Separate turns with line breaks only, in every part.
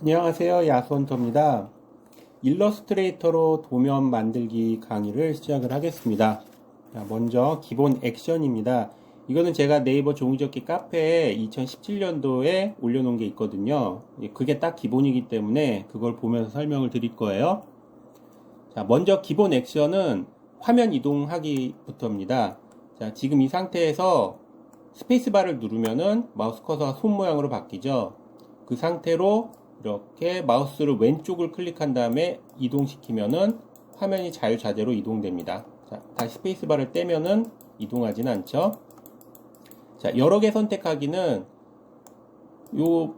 안녕하세요. 야수헌터입니다. 일러스트레이터로 도면 만들기 강의를 시작을 하겠습니다. 자, 먼저 기본 액션입니다. 이거는 제가 네이버 종이접기 카페에 2017년도에 올려놓은 게 있거든요. 예, 그게 딱 기본이기 때문에 그걸 보면서 설명을 드릴 거예요. 자, 먼저 기본 액션은 화면 이동하기부터입니다. 자, 지금 이 상태에서 스페이스바를 누르면은 마우스 커서가 손 모양으로 바뀌죠. 그 상태로 이렇게 마우스를 왼쪽을 클릭한 다음에 이동시키면은 화면이 자유자재로 이동됩니다. 자, 다시 스페이스바를 떼면은 이동하진 않죠. 자, 여러 개 선택하기는 요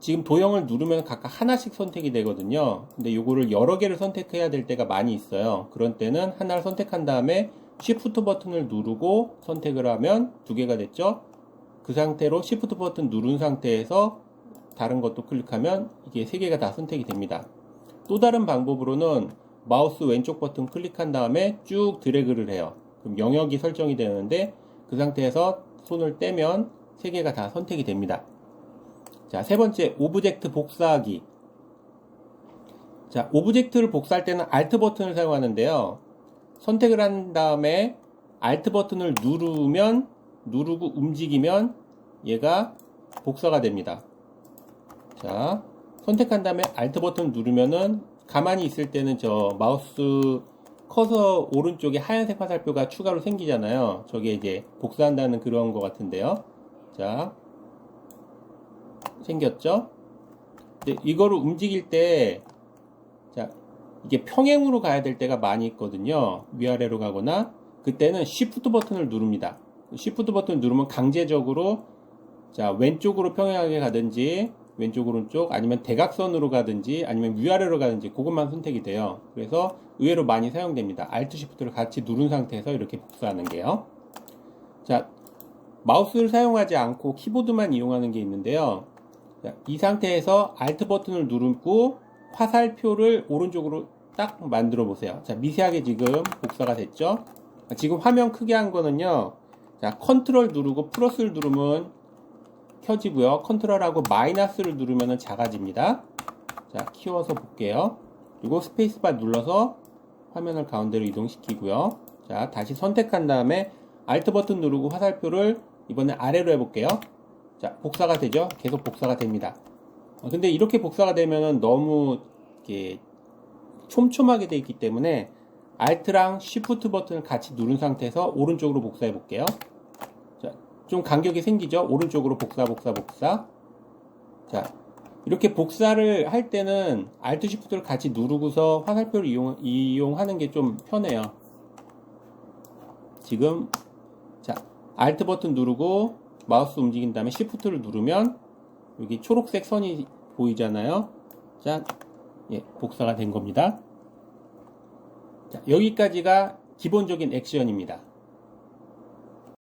지금 도형을 누르면 각각 하나씩 선택이 되거든요. 근데 요거를 여러 개를 선택해야 될 때가 많이 있어요. 그런 때는 하나를 선택한 다음에 Shift 버튼을 누르고 선택을 하면 두 개가 됐죠. 그 상태로 Shift 버튼 누른 상태에서 다른 것도 클릭하면 이게 세 개가 다 선택이 됩니다. 또 다른 방법으로는 마우스 왼쪽 버튼 클릭한 다음에 쭉 드래그를 해요. 그럼 영역이 설정이 되는데 그 상태에서 손을 떼면 세 개가 다 선택이 됩니다. 자, 세 번째 오브젝트 복사하기. 자, 오브젝트를 복사할 때는 Alt 버튼을 사용하는데요. 선택을 한 다음에 Alt 버튼을 누르면 누르고 움직이면 얘가 복사가 됩니다. 자, 선택한 다음에 Alt 버튼 누르면은 가만히 있을 때는 저 마우스 커서 오른쪽에 하얀색 화살표가 추가로 생기잖아요. 저게 이제 복사한다는 그런 것 같은데요. 자, 생겼죠? 근데 이거를 움직일 때, 자, 이게 평행으로 가야 될 때가 많이 있거든요. 위아래로 가거나, 그때는 Shift 버튼을 누릅니다. Shift 버튼을 누르면 강제적으로, 자, 왼쪽으로 평행하게 가든지, 왼쪽 오른쪽 아니면 대각선으로 가든지 아니면 위아래로 가든지 그것만 선택이 돼요. 그래서 의외로 많이 사용됩니다. Alt Shift를 같이 누른 상태에서 이렇게 복사하는 게요. 자, 마우스를 사용하지 않고 키보드만 이용하는 게 있는데요. 자, 이 상태에서 Alt 버튼을 누르고 화살표를 오른쪽으로 딱 만들어 보세요. 자, 미세하게 지금 복사가 됐죠? 지금 화면 크게 한 거는요. 자, 컨트롤 누르고 플러스를 누르면 켜지고요. 컨트롤하고 마이너스를 누르면 작아집니다. 자, 키워서 볼게요. 그리고 스페이스바 눌러서 화면을 가운데로 이동시키고요. 자, 다시 선택한 다음에 Alt 버튼 누르고 화살표를 이번에 아래로 해볼게요. 자, 복사가 되죠? 계속 복사가 됩니다. 어, 근데 이렇게 복사가 되면 너무 이렇게 촘촘하게 되어 있기 때문에 Alt랑 Shift 버튼을 같이 누른 상태에서 오른쪽으로 복사해 볼게요. 좀 간격이 생기죠? 오른쪽으로 복사, 복사, 복사. 자, 이렇게 복사를 할 때는 Alt Shift를 같이 누르고서 화살표를 이용, 이용하는 게 좀 편해요. 지금, 자, Alt 버튼 누르고 마우스 움직인 다음에 Shift를 누르면 여기 초록색 선이 보이잖아요. 자, 예, 복사가 된 겁니다. 자, 여기까지가 기본적인 액션입니다.